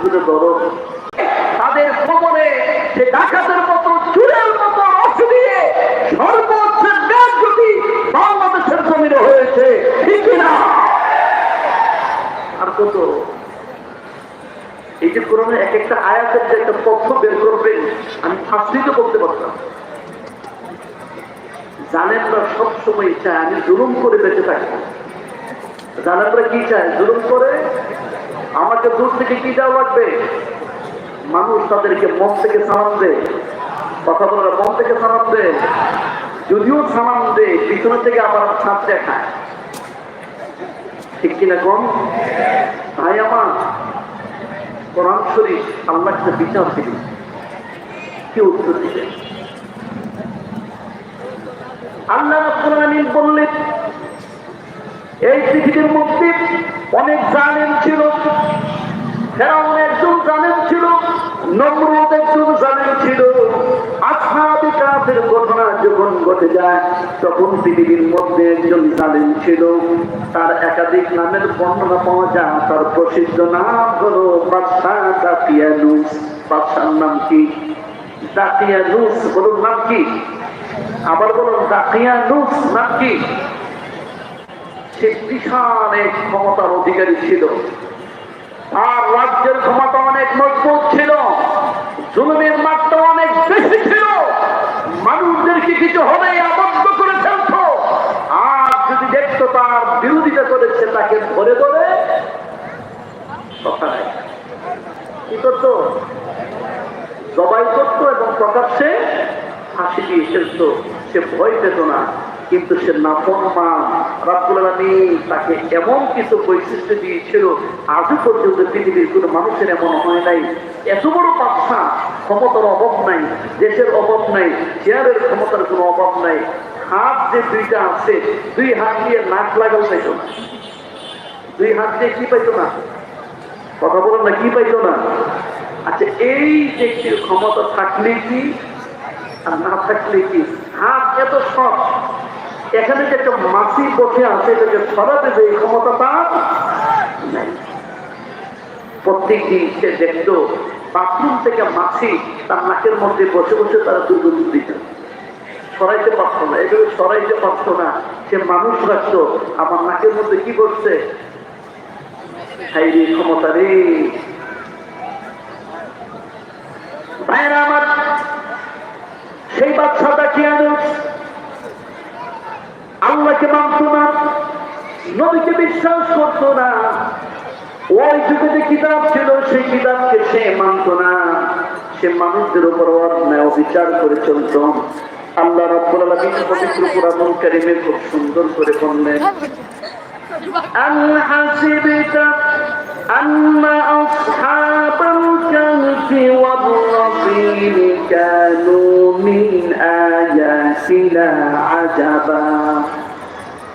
হুজুরে ধরো তাদের খবরে সে ডাকাতের মতো চুরের মতো অর্থ দিয়ে সর্বোচ্চ ব্যাগ যদি বাংলাদেশের জমিনে হয়েছে। ঠিক না আর কত? এই যে কোরআনে এক একটা তথ্য বের করবেন, আমি করতে পারতাম। জানেন সবসময় চায় আমি জুলুম করে বেঁচে থাকব। জানেনরা কি চায়? জুলুম করে আমাকে দূর থেকে কি দেওয়া লাগবে? মানুষ তাদেরকে মন থেকে সালাম দেয়। কথা বলার মন থেকে সালাম দেয়। যদিও সালাম দেয়, পিছনে থেকে আবার ছাদ দেখায়। ঠিক কিনা কোন ভাই আমার, কোরআন শরীফ আল্লাহকে বিচার দিবি। কি উত্তর দিবে? আল্লাহ আলামিন বললেন, এই পৃথিবীর মধ্যে অনেক জালেম ছিল। ফেরাউন একজন জালেম ছিল, নমরুদ একজন জালেম ছিল। আসহাবে ঘটনা যখন ঘটে যায়, তখন একজন ছিল। তার একাধিক নামের বর্ণনা পাওয়া যায়। তার প্রসিদ্ধ নাম হলো নাম কি? দাতিয়ানুস বলুন, নাম কি? আবার বলুন দাতিয়ানুস নাম কি? সে বিশাল এক ক্ষমতার অধিকারী ছিল। আর রাজ্যের ক্ষমতা অনেক মজবুত ছিল। জুলুমের মাত্রা অনেক বেশি ছিল। মানুষদেরকে কিছু হলেই আবদ্ধ করে ফেলত? আর যদি দেখতো তার বিরোধিতা করেছে, তাকে ধরে ধরে কি করতো? জবাই করতো এবং প্রকাশ্যে ফাঁসি দিয়ে ফেলতো। সে ভয় পেত না। কিন্তু সে নাফরমান রাব্বুল আলামিন তাকে এমন কিছু বৈশিষ্ট্য দিয়েছিল, আজও পর্যন্ত পৃথিবীর কোনো মানুষের এমন হয় নাই। এত বড় বাদশা ক্ষমতার অভাব নাই, দেশের অভাব নাই, চেয়ারের ক্ষমতার কোনো অভাব নাই। হাত যে দুইটা আছে, দুই হাত দিয়ে নাক লাগাও পাইতো না। দুই হাত দিয়ে কি পাইতো না? কথা বলেন না, কি পাইতো না? আচ্ছা এই যে ক্ষমতা থাকলে কি আর না থাকলে কি? হাত এত সব এখানে যে একটা মাসি বসে আছে এটাকে সরাতে যে ক্ষমতা তার প্রত্যেক সে দেখতো, বাথরুম থেকে মাছি তার নাকের মধ্যে বসে বসে তারা দুর্গন্ধ দিত। সরাইতে পারতো না এগুলো সরাইতে পারতো না। সে মানুষ রাখতো, আমার নাকের মধ্যে কি করছে ক্ষমতা রে। ভাইরা আমার, সেই বাচ্চাটা কি আনো আল্লাহকে মানত না নবীকে বিশ্বাস করতো না ওই যুগে যে কিতাব ছিল সেই কিতাবকে সে মানত না সে মানুষদের উপর অন্যায় অবিচার করে চলত আল্লাহ রাব্বুল আলামিন পবিত্র কুরআনুল কারীমে খুব সুন্দর করে বললেন أم حسبت أن أصحاب الكهف والرقيم كانوا من آياتنا عجبا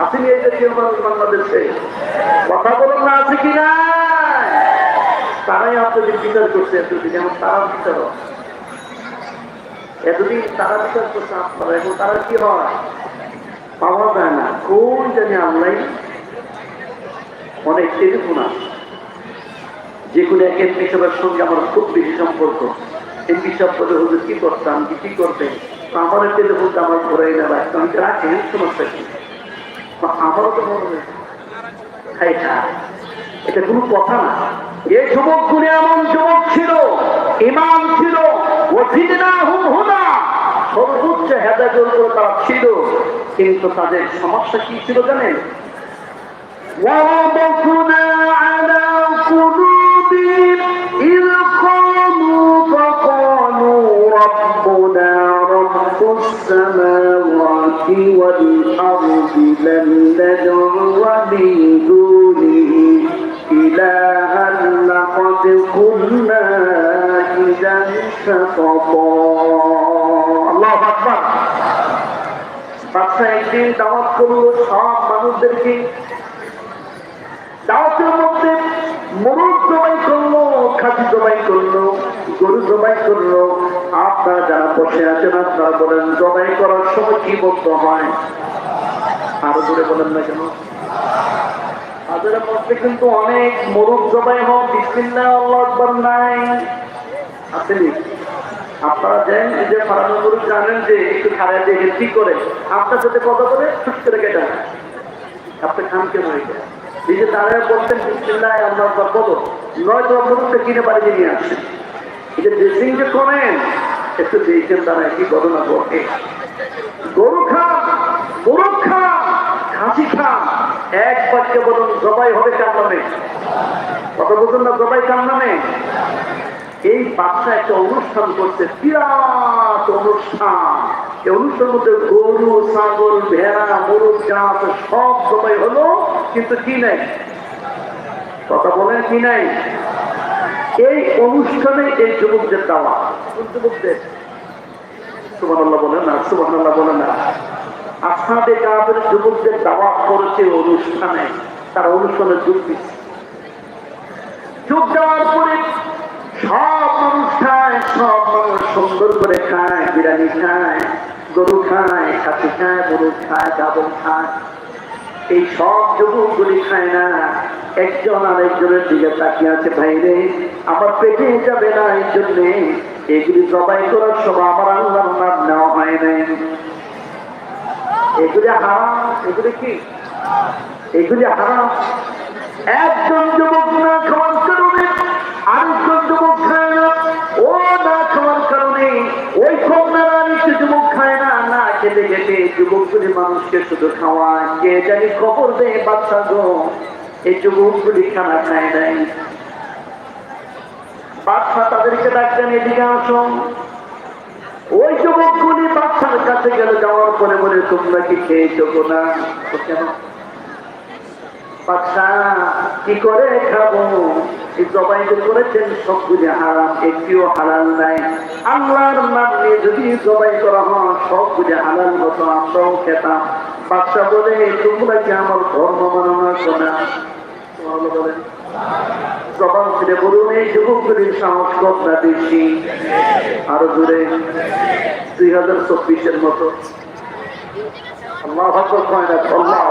আসেনি এই জাতীয় মানুষ বাংলাদেশে কথা না, আছে তারাই আপনাদের বিচার করছে, এতদিন তারা বিচার এতদিন তারা বিচার করছে আপনারা তারা কি হয়? পাওয়া যায় না। কোন জানি অনেক টেলিফোন আছে যে কোনো এক এমপি সাহেবের সঙ্গে আমার খুব বেশি সম্পর্ক। এমপি সাহেব বলে, হুজুর, কি করতাম কি কি করতেন আমার টেলিফোনটা আমার ঘরে না রাখতাম আমি রাখি, সমস্যা কি? বা আমারও তো মনে হয় খাই খায় এটা কোনো কথা না এই যুবক গুলি এমন যুবক ছিল ইমাম ছিল ও জিদনা হুম হুদা সর্বোচ্চ হেদাজল করে তারা ছিল কিন্তু তাদের সমস্যা কি ছিল জানেন وربطنا على قلوبهم إذ قاموا فقالوا ربنا رب السماوات والأرض لن ندعو من دونه إلها لقد كنا إذا شططا الله أكبر বাচ্চা একদিন দাওয়াত করলো সব মানুষদেরকে দাওয়াতের মধ্যে মরুদ জবাই করলো খাসি জবাই করলো গরু জবাই করলো আপনারা যারা বসে আছেন আপনারা বলেন জবাই করার সময় কি বলতে হয় আরও করে বলেন না কেন? তাদের মধ্যে কিন্তু অনেক মরুদ জবাই হয় বিসমিল্লাহ নাই। আসেনি আপনারা যে একটু কেন নিয়ে এই যে ড্রেসিং করেন, একটু দেখছেন তারা কি ঘটনা ঘটে। গরু খান গরু খান খাসি খান এক বাক্যে বলুন জবাই হবে কার নামে? কত বলুন না জবাই কার নামে? এই বাচ্চা একটা অনুষ্ঠান করছে বিরাট অনুষ্ঠান। এই অনুষ্ঠানের মধ্যে গরু ছাগল ভেড়া মরুদ যা সব জবাই হলো কিন্তু কি নাই? কথা বলেন কি নাই? এই অনুষ্ঠানে এই যুবকদের দেওয়া যুবকদের? সুবহানাল্লাহ বলে না সুবহানাল্লাহ বলে না। আসাদে কাদের যুবকদের দাওয়াত করেছে অনুষ্ঠানে, তারা অনুষ্ঠানে যোগ দিচ্ছে। যোগ দেওয়ার পরে সব মানুষ খায়, সব মানুষ সুন্দর করে খায়, বিরিয়ানি খায়, গরু খায়, খাসি খায় গরু খায় ডাবল খায়। এই সব যুবকগুলি খায় না, একজন আরেকজনের দিকে তাকিয়ে আছে, ভাইরে, আমার পেটে যাবে না এই জন্যে। এগুলি জবাই করার সময় আমার আল্লাহর নাম নেওয়া হয় নাই। এগুলি হারাম একজন যুবক না খাওয়ার কারণে, আরেকজন যুবক খায় না। ও না খাওয়ার কারণে, ওই কন্যারা নিচে যুবক খায় না না খেতে খেতে যুবকগুলি মানুষকে শুধু খাওয়ায়। কে জানি খবর দেয় বাচ্চা গো, এই যুবকগুলি খানা খায় নাই। বাচ্চা তাদেরকে ডাকতেন এদিকে আসো। ওই যুবকগুলি বাচ্চার কাছে গেলে যাওয়ার পরে বলে, তোমরা কি খেয়েছো না? কি করে খাব? এই জবাই যে করেছেন সবগুলি হারাম, একটিও হালাল নাই। আল্লাহর নাম নিয়ে যদি জবাই করা হয় সবগুলি হালাল হতো আমরাও খেতাম। বাচ্চা বলে, তোমরা কি আমার ধর্ম মানো না শোনা বলেন জবান ছেড়ে বলুন এই যুবকগুলির সাহস কতটা বেশি। আরও দূরে দুই হাজার চব্বিশের মতো। না,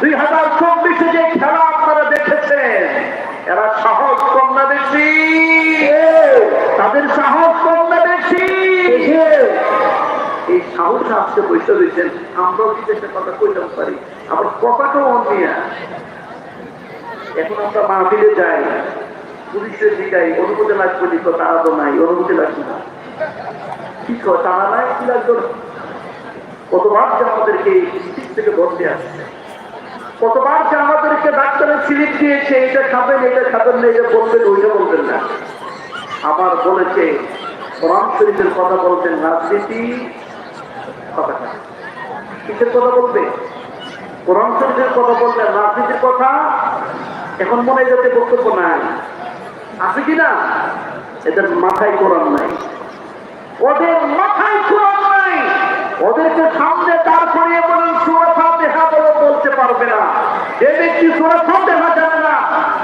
দুই হাজার চব্বিশে যে খেলা আপনারা দেখেছেন এরা সাহস কম না বেশি। তাদের সাহস কম না বেশি। এই সাহস আজকে বসে রয়েছেন আমরাও একটা কথা কইতে পারি? আবার কথাটাও অনিয়া এখন আমরা মাহফিলে যাই। পুলিশের দিকাই অনুমতি লাগবে নি তো তারা তো নাই অনুমতি লাগবে না কি তারা নাই কি লাগবে কতবার যে আমাদেরকে দিক থেকে বলতে আসছে কতবার যে আমাদেরকে ডাক্তারের সিলিপ দিয়েছে, এটা খাবেন এটা খাবেন না, এটা বলবেন, ওইটা বলবেন না। আবার বলেছে, কোরআন শরীফের কথা বলতেন রাজনীতি কথাটা কিসের কথা বলবে? কোরআন শরীফের কথা বললেন, রাজনীতির কথা? এখন মনে যাতে বক্তব্য নাই। আছে কি না এদের মাথায় কোরআন নাই। ওদের মাথায় কোরআন নাই। ওদেরকে সামনে দাঁড় করিয়ে বলেন সুরক্ষা দেখা বলে, বলতে পারবে না। যে ব্যক্তি সুরক্ষা দেখা জানে না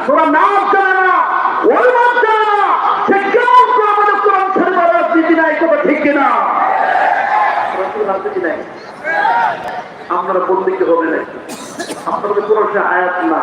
তোরা নাম জানে না ওই নাম জানে না, সে কেউ আমাদের কোরআন ছেড়ে রাজনীতি নাই, কথা ঠিক কিনা? রাজনীতি নাই। আপনারা বললে কি হবে নাকি আপনাদের কোনো সে আয়াত না।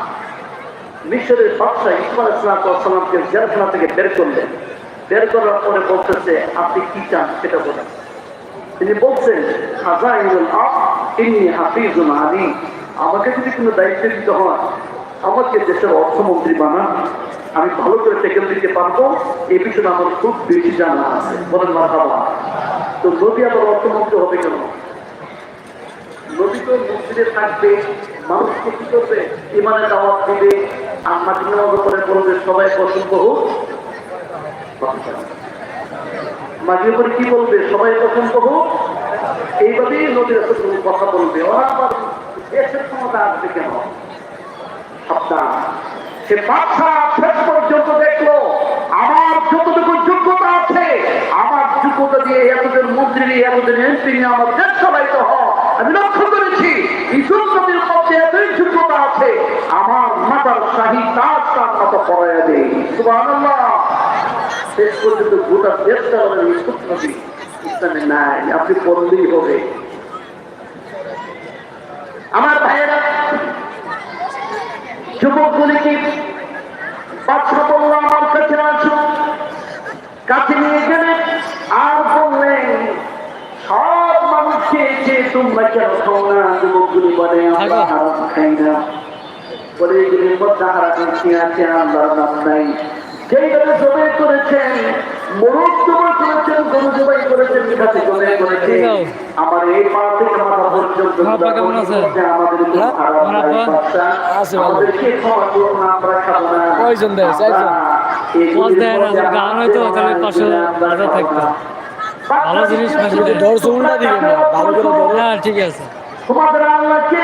মিশরের বাদশাহ ইসমাল ইসলামকে জেলখানা থেকে বের করলেন। বের করার পরে বলতেছে, আপনি কি চান সেটা বলেন। তিনি বলছেন খাজাইনুল আপ ইন্নি হাফিজুল আলী। আমাকে যদি কোনো দায়িত্ব দিতে হয়, আমাকে দেশের অর্থমন্ত্রী বানান। আমি ভালো করে টেকেল দিতে পারব। এই বিষয়ে আমার খুব বেশি জানা আছে। বলেন মাথাবা তো নদী আবার অর্থমন্ত্রী হবে কেন? নদী তো মসজিদে থাকবে, মানুষকে কি করবে? ইমানে দাওয়াত দিবে নেওয়ার করে বলবে, সবাই হোক মাঝে কি বলবে? সবাই পছন্দ হোক এইভাবেই নদীর কথা বলবে। ওরা আবার দেশের ক্ষমতা আসবে কেন? আমার যতটুকু যোগ্যতা আছে, আমার যোগ্যতা দিয়ে এতদিন মন্ত্রী নিয়ে এতদিন এমপি নিয়ে আমার দেশ চালাইতে হয়। আমি লক্ষ্য করেছি ইসুর নদীর মধ্যে এতই যোগ্যতা আছে আমার মাতার শাহী তার তার মতো আপনি পড়লেই হবে। আমার ভাইয়েরা, যুবকগুলিকে বাচ্চা বলল আমার কাছে আসো কাছে নিয়ে গেলে আর বললেন সব মানুষ খেয়েছে তোমরা কেন না, যুবকগুলি বলে আমরা হারাম খাই না। বলে এগুলির মধ্যে আছে আল্লাহর নাম নাই যেইভাবে জবাই করেছেন মরুদ জবাই করেছেন গরু জবাই করেছেন মিঠাতে জবাই করেছেন আমার এই পা থেকে মাথা পর্যন্ত আমার আপা কেমন আছে? আমাদের কোনো হ্যাঁ? হারাম আমার নাই, আপা? বাচ্চা। আছে ভালো। আমাদেরকে ক্ষমা করুন, আমরা খাব না। কয়জন দেয়? পাঁচ দেয় না, গান হইতো তাহলে থাকতো। ভালো জিনিস না, ভালো করে না ঠিক আছে তোমাদের আল্লাহকে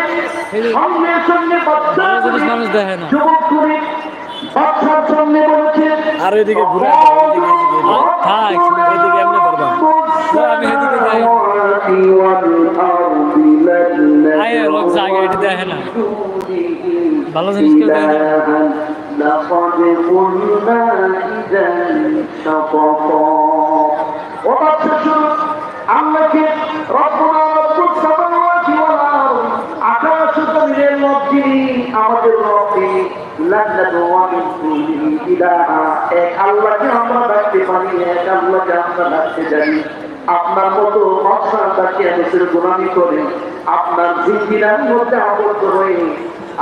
এই যে সঙ্গে সঙ্গে বাচ্চা ভালো জিনিস মানুষ দেখে না। যুবক করে বাচ্চার সঙ্গে বলেছে আর এদিকে ঘুরে আসো, এদিকে, এদিকে, এদিকে। থাক এদিকে এমনি ধরবা। আমি এদিকে যাই। আয়, লোক জাগে, এটি দেখে না। ভালো জিনিস কেউ দেখে না। لقد قلنا إذا شططا وبطش আল্লাহকে রব্বুনা রব্বুস আমাদের রব্বে লান্নাতু ওয়া ইলাহা। এক আল্লাহকে আমরা ডাকতে পারি এক আল্লাহকে আমরা ডাকতে জানি। আপনার মতো দেশের গোলামি করে আপনার জিন্দিরার মধ্যে আবদ্ধ হয়ে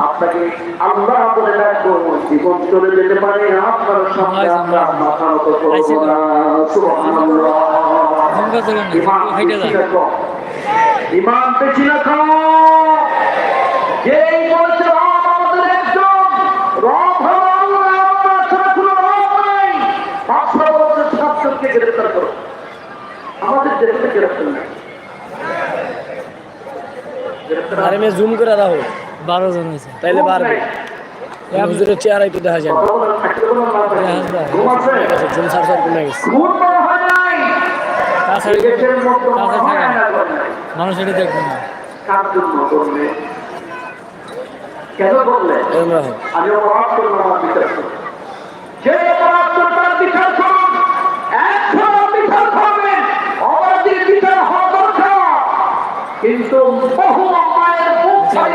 আপনাকে আল্লাহ বলে ডাকবো জীবন চলে যেতে পারে আপনার সামনে আমরা মাথা নত করব না। বেশি রাখো। ইমান বেশি রাখো যেই বলছে রব আমাদের একজন রব হলো আল্লাহ আপনার ছাড়া কোনো রব নাই বাদশাহ বলছে ছাত্রকে গ্রেফতার করো গ্রেফতার নাই আরে মেয়ে জুম করে রাখো। বারো জন হয়েছে। তাইলে পারবে হুজুরের চেহারা একটু দেখা যায়। না জুম সার সার কমে গেছে। মানুষ এটি দেখবে না। কার জন্য করলে কেন করলে আমি অপরাধ করলাম বিচার যে অপরাধ করবে বিচার করুন একশো বিচার করবেন অপরাধীর বিচার হওয়া দরকার কিন্তু বহু মায়ের বুক খালি হয়েছে ঠিক আছে। বহু মা তার সন্তানকে পায় না।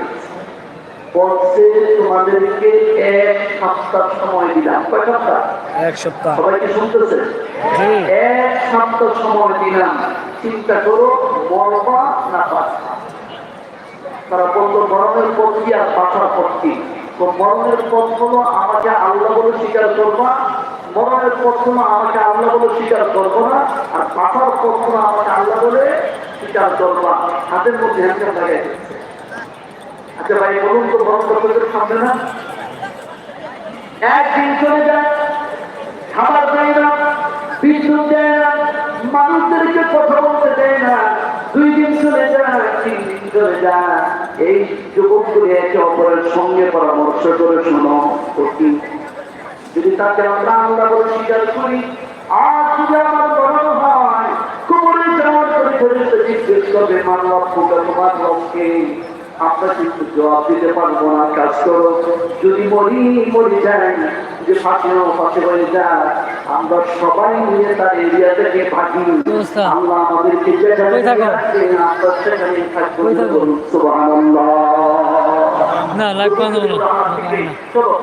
বলছে তোমাদেরকে এক সপ্তাহ সময় দিলাম। কয় সপ্তাহ? এক সপ্তাহ। সবাইকে শুনতেছে? এক সপ্তাহ সময় দিলাম। চিন্তা করো মরবা না বাঁচবা তারা বলল মরণের পর কি আর বাঁচার পর কি? তো মরণের পথ হলো আমাকে আল্লাহ বলে স্বীকার করবা। মরণের পথ হলো আমাকে আল্লাহ বলে স্বীকার করব না। আর বাঁচার পথ হলো আমাকে আল্লাহ বলে স্বীকার করবা। হাতের মধ্যে হ্যান্ডেল লাগাই আচ্ছা ভাই বলুন তো মরণ করতে সামনে না। একদিন চলে যায়, খাবার দেয় না বিদ্যুৎ দেয় না, মানুষদেরকে কথা বলতে দেয় না। দুই দিন চলে যায়, তিন দিন চলে যায়। এই যুবকগুলি একে অপরের সঙ্গে পরামর্শ করে শোনো তো যদি তাকে আমরা আল্লাহ বলে স্বীকার করি, আর যদি আমার বড় হয় কোমরে যাওয়ার পর্যন্ত জিজ্ঞেস করবে, মানব তোমার লক্ষ্যে আমরা কিন্তু জবাব দিতে পারব না কাজ করো। যদি মরি মরি যায় আমরা সবাই মিলে তার এরিয়া থেকে ভাগি আল্লাহ আমাদেরকে যেখানে আমরা সেখানেই থাকব? না না চলো,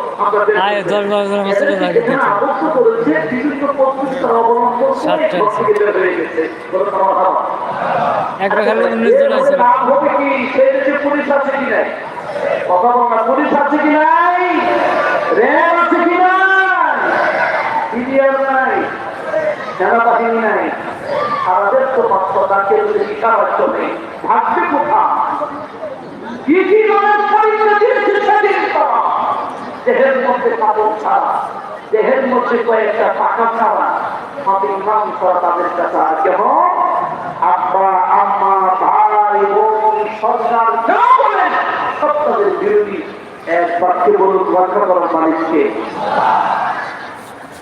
আয়। দশ বারো লাগে, সাতটা উনিশ জন আছে? সেই দেশে পুলিশ আছে কি নাই? কথা বল পুলিশ আছে কি নাই? র্যাব আছে কি নাই? বিডিআর নাই? সেনাবাহিনী নাই? দেশ তো বাস্তবতা কেউ যদি খাবার চলে, ভাবছে কোথায়? কি কি রকমের পরীক্ষা দিয়েছে সেদিন তারা? দেহের মধ্যে কাপড় ছাড়া দেহের মধ্যে কয়েকটা টাকা ছাড়া সব ইমাম ছাড়া তাদের কাছে আর কেমন আব্বা আম্মা ভাই বোন সরকার যা বলেন সব তাদের বিরোধী এক বাক্যে বলুন রক্ষা করার মালিককে